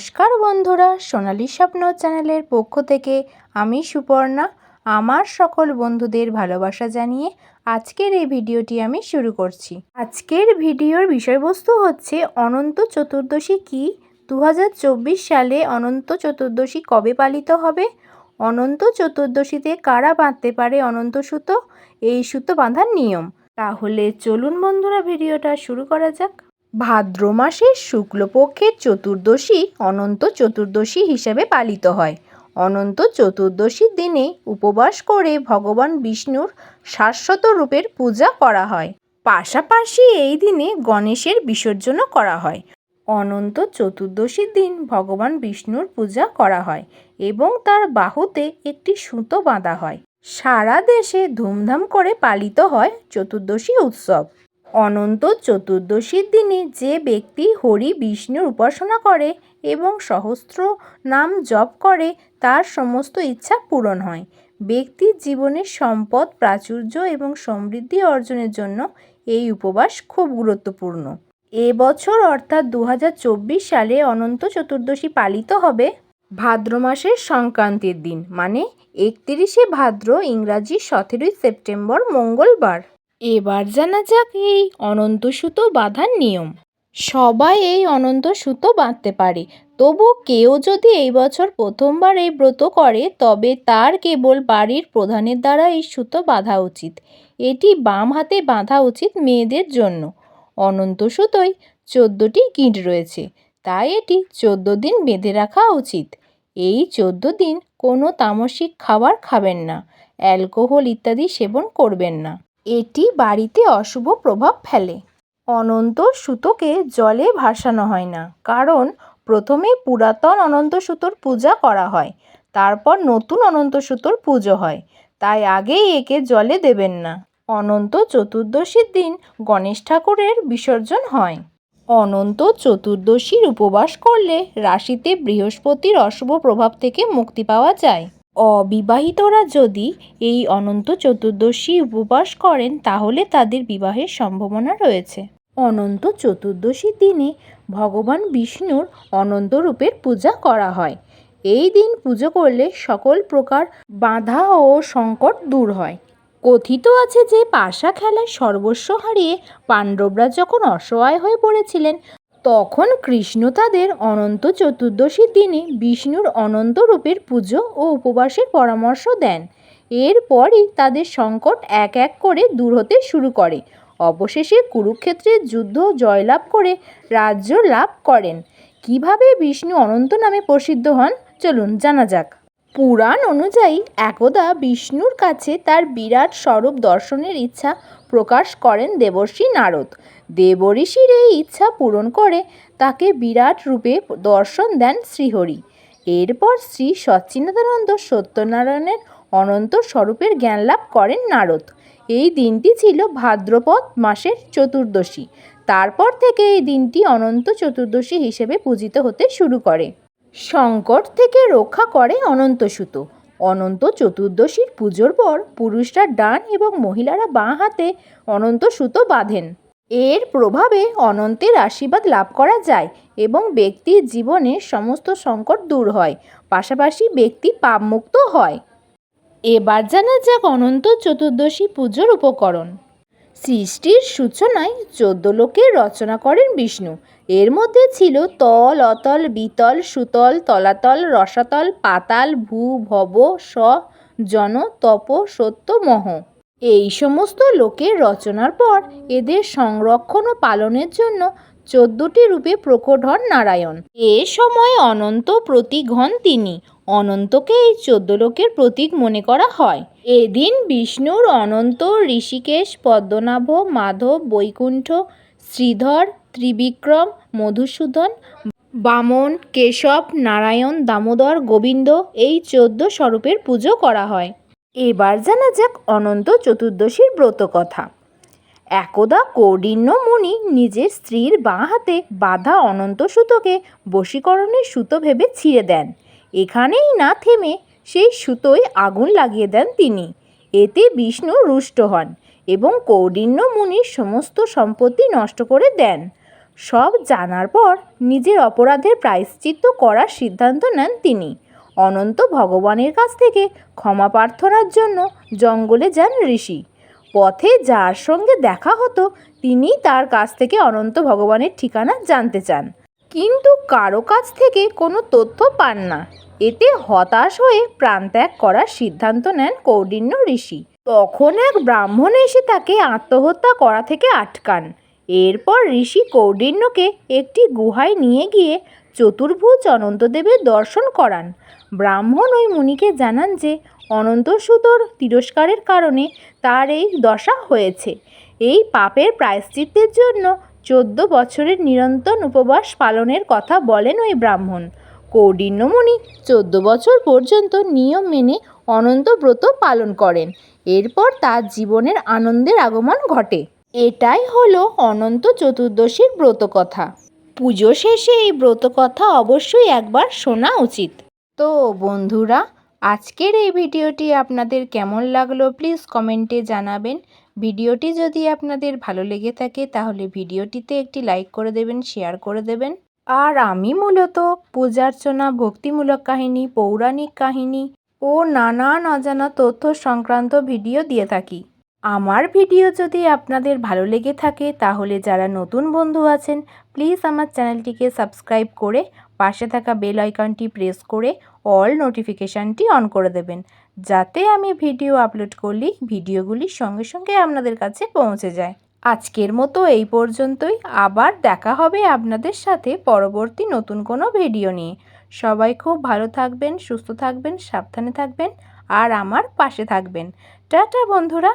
নমস্কার বন্ধুরা, সোনালি স্বপ্ন চ্যানেলের পক্ষ থেকে আমি সুপর্ণা, আমার সকল বন্ধুদের ভালোবাসা জানিয়ে আজকের এই ভিডিওটি আমি শুরু করছি। আজকের ভিডিওর বিষয়বস্তু হচ্ছে, অনন্ত চতুর্দশী কি? দু হাজার চব্বিশ সালে অনন্ত চতুর্দশী কবে পালিত হবে? অনন্ত চতুর্দশীতে কারা বাঁধতে পারে অনন্ত সুতো? এই সুতো বাঁধার নিয়ম। তাহলে চলুন বন্ধুরা, ভিডিওটা শুরু করা যাক। ভাদ্র মাসের শুক্লপক্ষের চতুর্দশী অনন্ত চতুর্দশী হিসেবে পালিত হয়। অনন্ত চতুর্দশীর দিনে উপবাস করে ভগবান বিষ্ণুর শাশ্বত রূপের পূজা করা হয়। পাশাপাশি এই দিনে গণেশের বিসর্জনও করা হয়। অনন্ত চতুর্দশীর দিন ভগবান বিষ্ণুর পূজা করা হয় এবং তার বাহুতে একটি সুতো বাঁধা হয়। সারা দেশে ধুমধাম করে পালিত হয় চতুর্দশী উৎসব। অনন্ত চতুর্দশীর দিনে যে ব্যক্তি হরি বিষ্ণুর উপাসনা করে এবং সহস্র নাম জপ করে, তার সমস্ত ইচ্ছা পূরণ হয়। ব্যক্তির জীবনের সম্পদ, প্রাচুর্য এবং সমৃদ্ধি অর্জনের জন্য এই উপবাস খুব গুরুত্বপূর্ণ। এবছর অর্থাৎ দু হাজার চব্বিশ সালে অনন্ত চতুর্দশী পালিত হবে ভাদ্র মাসের সংক্রান্তির দিন মানে একত্রিশে ভাদ্র ইংরাজি সতেরোই সেপ্টেম্বর মঙ্গলবার। এবার জানা যাক এই অনন্ত সুতো বাঁধার নিয়ম। সবাই এই অনন্ত সুতো বাঁধতে পারে। তবু কেউ যদি এই বছর প্রথমবার এই ব্রত করে, তবে তার কেবল বাড়ির প্রধানের দ্বারা এই সুতো বাঁধা উচিত। এটি বাম হাতে বাঁধা উচিত মেয়েদের জন্য। অনন্ত সুতোয় চোদ্দোটি গিঁট রয়েছে, তাই এটি চোদ্দ দিন বেঁধে রাখা উচিত। এই চোদ্দ দিন কোনো তামসিক খাবার খাবেন না, অ্যালকোহল ইত্যাদি সেবন করবেন না। এটি বাড়িতে অশুভ প্রভাব ফেলে। অনন্ত সুতোকে জলে ভাসানো হয় না, কারণ প্রথমে পুরাতন অনন্ত সুতোর পূজা করা হয়, তারপর নতুন অনন্ত সুতোর পুজো হয়, তাই আগেই একে জলে দেবেন না। অনন্ত চতুর্দশীর দিন গণেশ ঠাকুরের বিসর্জন হয়। অনন্ত চতুর্দশীর উপবাস করলে রাশিতে বৃহস্পতির অশুভ প্রভাব থেকে মুক্তি পাওয়া যায়। অবিবাহিতরা যদি এই অনন্ত চতুর্দশী উপবাস করেন, তাহলে তাদের বিবাহের সম্ভাবনা রয়েছে। অনন্ত চতুর্দশীর দিনে ভগবান বিষ্ণুর অনন্ত রূপের পূজা করা হয়। এই দিন পুজো করলে সকল প্রকার বাধা ও সংকট দূর হয়। কথিত আছে যে পাশা খেলায় সর্বস্ব হারিয়ে পাণ্ডবরা যখন অসহায় হয়ে পড়েছিলেন তখন কৃষ্ণ তাদের অনন্ত চতুর্দশীর দিনে বিষ্ণুর অনন্ত রূপের পুজো ও উপবাসের পরামর্শ দেন। এরপরই তাদের সংকট এক এক করে দূর হতে শুরু করে। অবশেষে কুরুক্ষেত্রের যুদ্ধ জয়লাভ করে রাজ্য লাভ করেন। কীভাবে বিষ্ণু অনন্ত নামে প্রসিদ্ধ হন? চলুন জানা যাক। পুরাণ অনুযায়ী একদা বিষ্ণুর কাছে তার বিরাট স্বরূপ দর্শনের ইচ্ছা প্রকাশ করেন দেবর্ষী নারদ। দেবঋষির এই ইচ্ছা পূরণ করে তাকে বিরাট রূপে দর্শন দেন শ্রীহরি। এরপর শ্রী সচ্চিদানন্দ সত্যনারায়ণের অনন্ত স্বরূপের জ্ঞান লাভ করেন নারদ। এই দিনটি ছিল ভাদ্রপদ মাসের চতুর্দশী। তারপর থেকে এই দিনটি অনন্ত চতুর্দশী হিসেবে পূজিত হতে শুরু করে। সংকট থেকে রক্ষা করে অনন্ত সুতো। অনন্ত চতুর্দশীর পুজোর পর পুরুষরা ডান এবং মহিলারা বাঁ হাতে অনন্ত সুতো বাঁধেন। এর প্রভাবে অনন্তের আশীর্বাদ লাভ করা যায় এবং ব্যক্তির জীবনে সমস্ত সংকট দূর হয়, পাশাপাশি ব্যক্তি পাপমুক্ত হয়। এবার জানা যাক অনন্ত চতুর্দশী পুজোর উপকরণ। সৃষ্টির সূচনায় চোদ্দ লোকের রচনা করেন বিষ্ণু। এর মধ্যে ছিল তল, অতল, বিতল, সুতল, তলাতল, রসাতল, পাতাল, ভূ, ভব, স, জন, তপ, সত্য, মহ। এই সমস্ত লোকের রচনার পর এদের সংরক্ষণ ও পালনের জন্য চোদ্দটি রূপে প্রকট হন নারায়ণ। এ সময় অনন্ত প্রতীক হন তিনি। অনন্তকে এই চোদ্দ লোকের প্রতীক মনে করা হয়। এদিন বিষ্ণুর অনন্ত, ঋষিকেশ, পদ্মনাভ, মাধব, বৈকুণ্ঠ, শ্রীধর ত্রিবিক্রম, মধুসূদন, বামন, কেশব, নারায়ণ, দামোদর, গোবিন্দ এই চোদ্দ স্বরূপের পুজো করা হয়। এবার জানা যাক অনন্ত চতুর্দশীর ব্রত কথা একদা কৌডিন্য মুনি নিজের স্ত্রীর বাঁ হাতে বাঁধা অনন্ত সুতোকে বশীকরণের সুতো ভেবে ছিঁড়ে দেন। এখানেই না থেমে সেই সুতোয় আগুন লাগিয়ে দেন তিনি। এতে বিষ্ণু রুষ্ট হন এবং কৌডিন্য মুনির সমস্ত সম্পত্তি নষ্ট করে দেন। সব জানার পর নিজের অপরাধের প্রায়শ্চিত্ত করার সিদ্ধান্ত নেন তিনি। অনন্ত ভগবানের কাছ থেকে ক্ষমা প্রার্থনার জন্য জঙ্গলে যান ঋষি। পথে যার সঙ্গে দেখা হতো, তিনি তার কাছ থেকে অনন্ত ভগবানের ঠিকানা জানতে চান। কিন্তু কারও কাছ থেকে কোনো তথ্য পান না। এতে হতাশ হয়ে প্রাণত্যাগ করার সিদ্ধান্ত নেন কৌডিন্য ঋষি। তখন এক ব্রাহ্মণ এসে তাকে আত্মহত্যা করা থেকে আটকান। এরপর ঋষি কৌডিন্যকে একটি গুহায় নিয়ে গিয়ে চতুর্ভুজ অনন্তদেবের দর্শন করান। ব্রাহ্মণ ওই মুনিকে জানান যে অনন্তসুতোর তিরস্কারের কারণে তার এই দশা হয়েছে। এই পাপের প্রায়শ্চিত্তের জন্য চোদ্দ বছরের নিরন্তর উপবাস পালনের কথা বলেন ওই ব্রাহ্মণ। কৌডিন্যমণি চোদ্দ বছর পর্যন্ত নিয়ম মেনে অনন্ত ব্রত পালন করেন। এরপর তার জীবনের আনন্দের আগমন ঘটে। এটাই হলো অনন্ত চতুর্দশীর ব্রত কথা পুজো শেষে এই ব্রত কথা অবশ্যই একবার শোনা উচিত। তো বন্ধুরা, আজকের এই ভিডিওটি আপনাদের কেমন লাগল প্লিজ কমেন্টে জানাবেন। ভিডিওটি যদি আপনাদের ভালো লেগে থাকে তাহলে ভিডিওটিতে একটি লাইক করে দেবেন, শেয়ার করে দেবেন। আর আমি মূলত পূজার্চনা, ভক্তিমূলক কাহিনী, পৌরাণিক কাহিনী ও নানান অজানা তথ্য সংক্রান্ত ভিডিও দিয়ে থাকি। আমার ভিডিও যদি আপনাদের ভালো লেগে থাকে তাহলে যারা নতুন বন্ধু আছেন প্লিজ আমার চ্যানেলটিকে সাবস্ক্রাইব করে পাশে থাকা বেল আইকনটি প্রেস করে অল নোটিফিকেশানটি অন করে দেবেন। যাতে আমি ভিডিও আপলোড করলেই ভিডিওগুলি সঙ্গে সঙ্গে আপনাদের কাছে পৌঁছে যায়। আজকের মতো এই পর্যন্তই। আবার দেখা হবে আপনাদের সাথে পরবর্তী নতুন কোনো ভিডিও নিয়ে। সবাই খুব ভালো থাকবেন, সুস্থ থাকবেন, সাবধানে থাকবেন, আর আমার পাশে থাকবেন। টাটা বন্ধুরা।